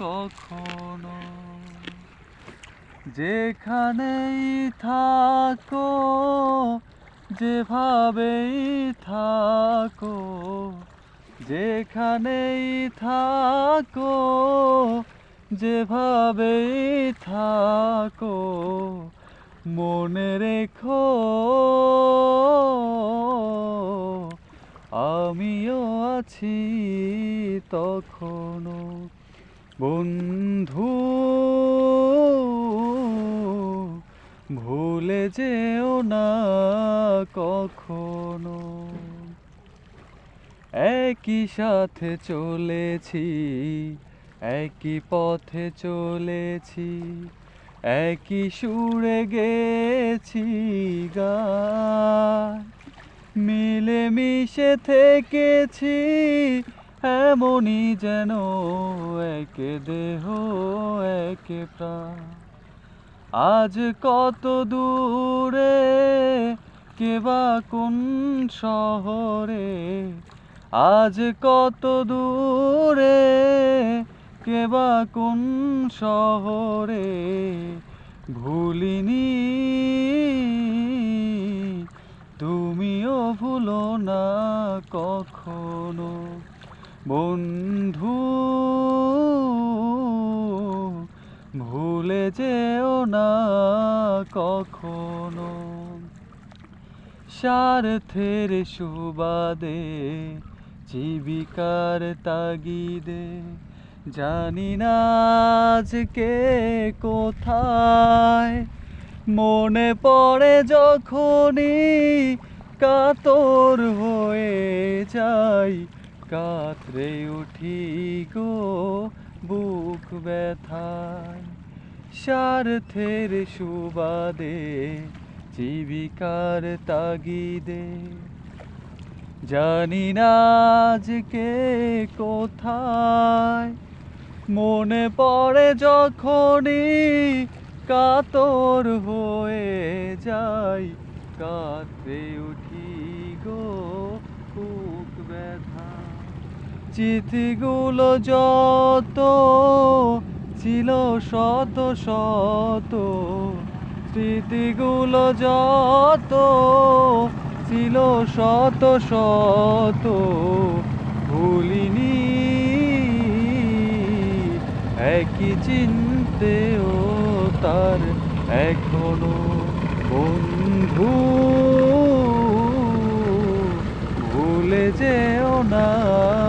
কখনো যেখানেই থাকো যেভাবেই থাকো যেখানেই থাকো যেভাবেই থাকো মনে রেখো আমিও আছি তখনো। বন্ধু, ভুলে যেও না কখনো। একই সাথে চলেছি, একই পথে চলেছি, একই সুরে গেছি গান মিলে মিশে থেকেছি এমনই যেন একে দেহ একে প্রাণ আজ কত দূরে কেবা কোন শহরে আজ কত দূরে কেবা কোন শহরে ভুলিনি তুমিও ভুলো না কখনো। বন্ধু, ভুলে যেও না কখনো। স্বার্থের সুবাদে, জীবিকার তাগিদে, জানি না আজকে কোথায়। মনে পড়ে যখনই কাতর হয়ে যাই কাতরে উঠি গো বুক ব্যথায়। স্বার্থের সুবাদে জীবিকার তাগিদে। জানি না আজকে কোথায়। মনে পড়ে যখনই কাতর হয়ে যাই। কাতরে উঠি গো বুক ব্যথা চিঠিগুলো যত ছিল শত শত, স্মৃতিগুলো যত ছিল শত শত, ভুলিনি একই চিনতেও তার এখনও বন্ধু। ভুলে যেও না।